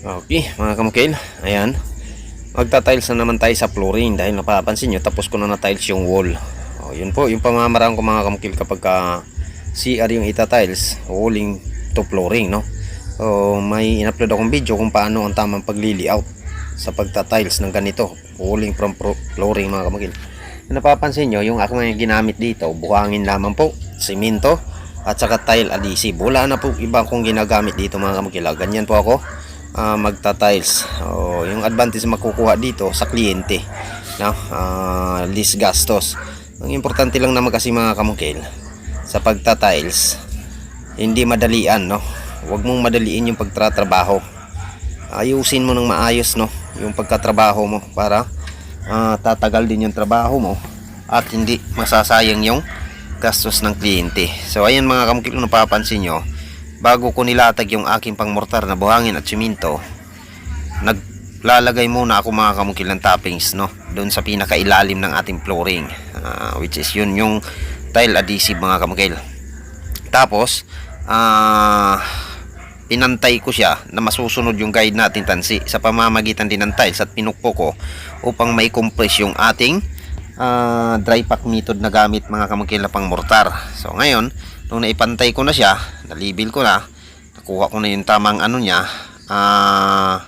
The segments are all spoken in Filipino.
Okay, mga kamukil, ayan. Magta-tiles na naman tayo sa flooring dahil napapansin nyo, tapos ko na na-tiles yung wall. O, yun po, yung pamamaraan ko mga kamukil kapag ka CR yung ita-tiles, walling to flooring, no? So, may in-upload akong video kung paano ang tamang pagli-layout sa pagta-tiles ng ganito, walling from flooring mga kamukil. Kung napapansin nyo, yung ako ngayon ginamit dito, buhangin lamang po, simento, at saka tile adhesive. Wala na po iba kong ginagamit dito mga kamukil. Ah, Ganyan po ako ah, magta-tiles. O, yung advantage makukuha dito sa kliyente. No? Ah, least gastos. Ang importante lang naman kasi mga kamukil sa pagta-tiles, hindi madalian, no? Huwag mong madaliin yung pagtratrabaho. Ayusin mo ng maayos, no? Yung pagkatrabaho mo para ah, tatagal din yung trabaho mo at hindi masasayang yung gastos ng kliyente. So ayan mga kamukil kung napapansin nyo, bago ko nilatag yung aking pangmortar na buhangin at siminto, naglalagay muna ako mga kamukil ng toppings no, doon sa pinakailalim ng ating flooring, ah, which is yun yung tile adhesive mga kamukil. Tapos, ah pinantay ko siya na masusunod yung guide natin tansi sa pamamagitan din ng tiles at pinukpo ko upang may compress yung ating ah, dry pack method na gamit mga kamukil na pang mortar. So ngayon, nung naipantay ko na siya, nalibil ko na, nakuha ko na yung tamang ano niya, ah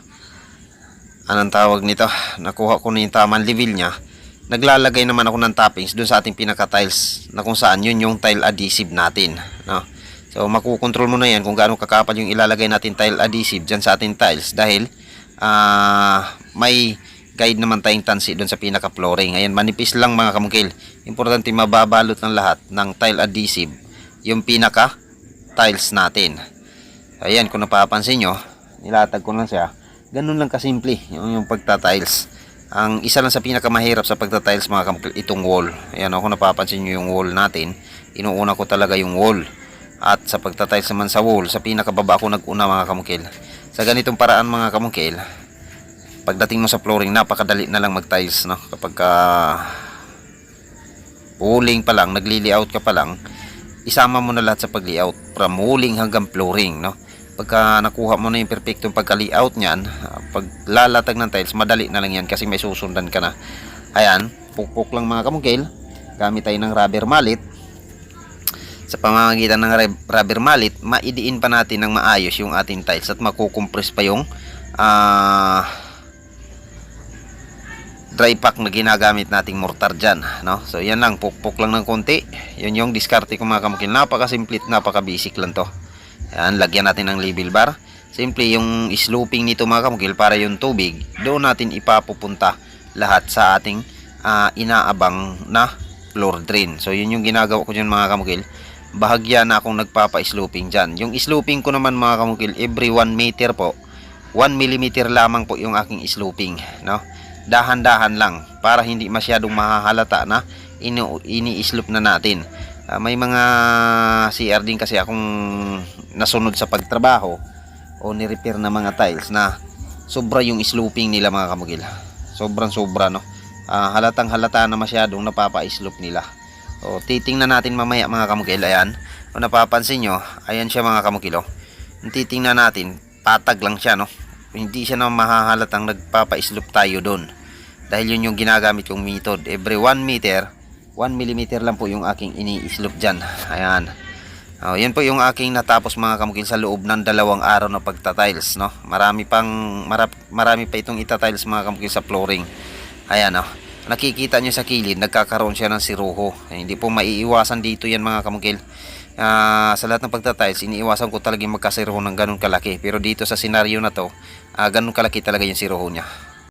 anong tawag nito, nakuha ko na yung tamang level niya, naglalagay naman ako ng toppings dun sa ating pinaka tiles na kung saan yun yung tile adhesive natin. No? So makukontrol mo na yan kung gaano kakapal yung ilalagay natin tile adhesive dyan sa ating tiles dahil ah may guide naman tayong tansi doon sa pinaka flooring. Ayan, manipis lang mga kamukil. Importante mababalot ng lahat ng tile adhesive yung pinaka tiles natin. Ayan, kung napapansin nyo, nilatag ko lang siya. Ganun lang kasimple yung, yung pagta-tiles. Ang isa lang sa pinakamahirap sa pagta-tiles mga kamukil, itong wall. Ayan, kung napapansin nyo yung wall natin, inuuna ko talaga yung wall. At sa pagta-tiles naman sa wall, sa pinakababa ako nag-una mga kamukil. Sa ganitong paraan mga kamukil, pagdating mo sa flooring, napakadali na lang mag-tiles, no? Kapag ka walling pa lang, nagli-layout ka pa lang, isama mo na lahat sa pag-layout from walling hanggang flooring, no? Pagka nakuha mo na yung perfectong pagka-layout niyan, ah, pag lalatag ng tiles, madali na lang yan kasi may susundan ka na. Ayan, pukpok lang mga kamukil. Gamit tayo ng rubber mallet. Sa pamamagitan ng rub- rubber mallet, maidiin pa natin ng maayos yung ating tiles at makukompress pa yung ah dry pack na ginagamit nating mortar dyan no? so yan lang pukpok lang ng konti. Yun yung diskarte ko mga kamukil napakasimple napaka basic lang to. Yan lagyan natin ng label bar. Simple yung sloping nito mga kamukil para yung tubig doon natin ipapupunta lahat sa ating ah, inaabang na floor drain. So yun yung ginagawa ko dyan mga kamukil bahagya na akong nagpapa-sloping dyan. Yung sloping ko naman mga kamukil every 1 meter po 1 millimeter lamang po yung aking sloping no dahan-dahan lang para hindi masyadong mahahalata na ini- ini-slope na natin. Ah, may mga CR din kasi akong nasunod sa pagtrabaho o ni-repair na mga tiles na sobra yung sloping nila mga kamugil. Sobrang sobra no. Ah, halatang halata na masyadong napapa-slope nila. O titingnan natin mamaya mga kamugil. Ayan. Kung napapansin nyo, ayan siya mga kamugil. Oh. Yung titingnan natin, patag lang siya no hindi siya na mahahalatang nagpapa-slope tayo doon. Dahil yun yung ginagamit yung method. Every 1 meter, 1 millimeter lang po yung aking ini-slope dyan. Ayan. Oh, yan po yung aking natapos mga kamukil sa loob ng dalawang araw na pagta-tiles. No? Marami pang, marap, marami pa itong ita-tiles mga kamukil sa flooring. Ayan oh. Nakikita nyo sa kilid, nagkakaroon siya ng siruho. Eh, hindi po maiiwasan dito yan mga kamukil. Ah, sa lahat ng pagta-tiles, iniiwasan ko talagang magkasiruho ng ganun kalaki. Pero dito sa senaryo na to, ah, ganun kalaki talaga yung siruho niya.